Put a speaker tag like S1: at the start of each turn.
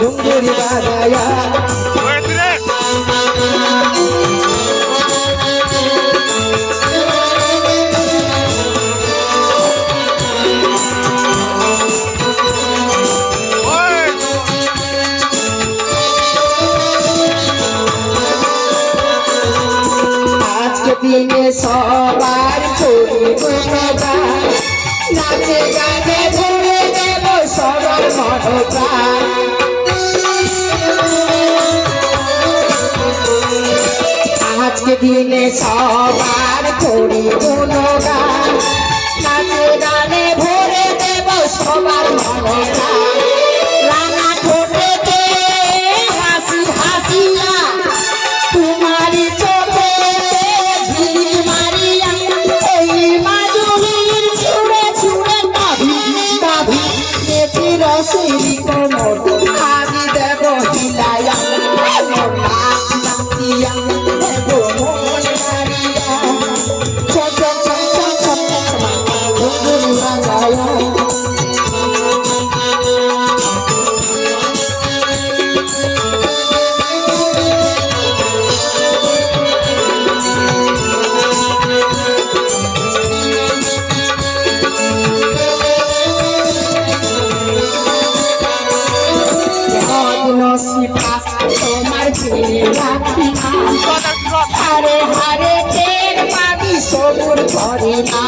S1: ঘুঙ্গুরি বাজায়া দিনে সবার গুণগান নাচে গানে ভরে দেব সবার মনোগান আজকে দিনে সবার করি গুণগান। নাচে গানে ভরে দেব সবার মনোগান রাঙা নসিবা তোমার ফিরে রাখিবা হারে হারে টের পাবি সবুর করে না